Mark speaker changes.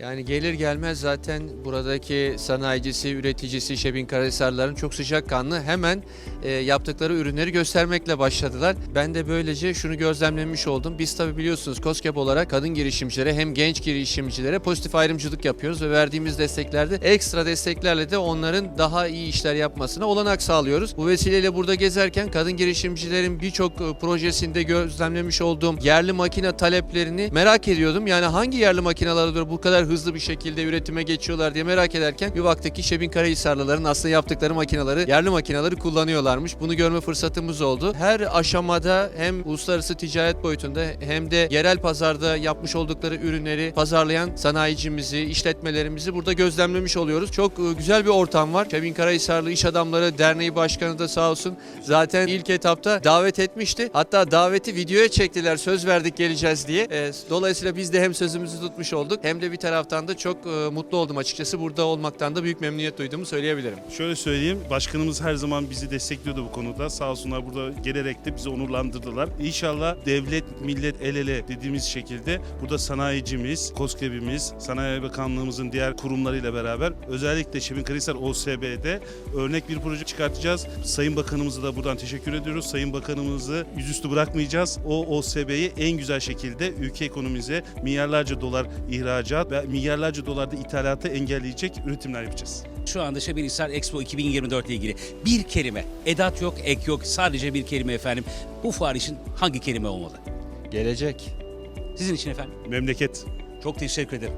Speaker 1: Yani gelir gelmez zaten buradaki sanayicisi, üreticisi Şebin Karahisarların çok sıcakkanlı. Hemen e, yaptıkları ürünleri göstermekle başladılar. Ben de böylece şunu gözlemlemiş oldum. Biz tabi biliyorsunuz COSGAP olarak kadın girişimcilere hem genç girişimcilere pozitif ayrımcılık yapıyoruz ve verdiğimiz desteklerde ekstra desteklerle de onların daha iyi işler yapmasına olanak sağlıyoruz. Bu vesileyle burada gezerken kadın girişimcilerin birçok e, projesinde gözlemlemiş olduğum yerli makine taleplerini merak ediyordum. Yani hangi yerli makineler bu kadar hızlı bir şekilde üretime geçiyorlar diye merak ederken bir baktık ki Şebin Karahisarlıların aslında yaptıkları makineleri, yerli makineleri kullanıyorlarmış. Bunu görme fırsatımız oldu. Her aşamada hem uluslararası ticaret boyutunda hem de yerel pazarda yapmış oldukları ürünleri pazarlayan sanayicimizi, işletmelerimizi burada gözlemlemiş oluyoruz. Çok e, güzel bir ortam var. Şebin Karahisarlı İş Adamları Derneği Başkanı da sağ olsun zaten ilk etapta davet etmişti. Hatta daveti videoya çektiler. Söz verdik geleceğiz diye. E, Dolayısıyla biz de hem sözümüzü tutmuş olduk hem de bir taraftan da çok e, mutlu oldum açıkçası. Burada olmaktan da büyük memnuniyet duyduğumu söyleyebilirim.
Speaker 2: Şöyle söyleyeyim, başkanımız her zaman bizi destekliyordu bu konuda. Sağ olsunlar burada gelerek de bizi onurlandırdılar. İnşallah devlet, millet el ele dediğimiz şekilde burada sanayicimiz, KOSGEB'imiz, Sanayi Bakanlığımızın diğer kurumlarıyla beraber özellikle Şebin Karahisar OSB'de örnek bir proje çıkartacağız. Sayın Bakanımıza da buradan teşekkür ediyoruz. Sayın Bakanımızı yüzüstü bırakmayacağız. O OSB'yi en güzel şekilde ülke ekonomimize milyarlarca dolar ihracat ve milyarlarca dolar da ithalatı engelleyecek üretimler yapacağız.
Speaker 3: Şu anda Şebinhisar Expo 2024 ile ilgili bir kelime, edat yok, ek yok, sadece bir kelime efendim. Bu fuar için hangi kelime olmalı?
Speaker 1: Gelecek.
Speaker 3: Sizin için efendim.
Speaker 2: Memleket
Speaker 3: Çok teşekkür ederim.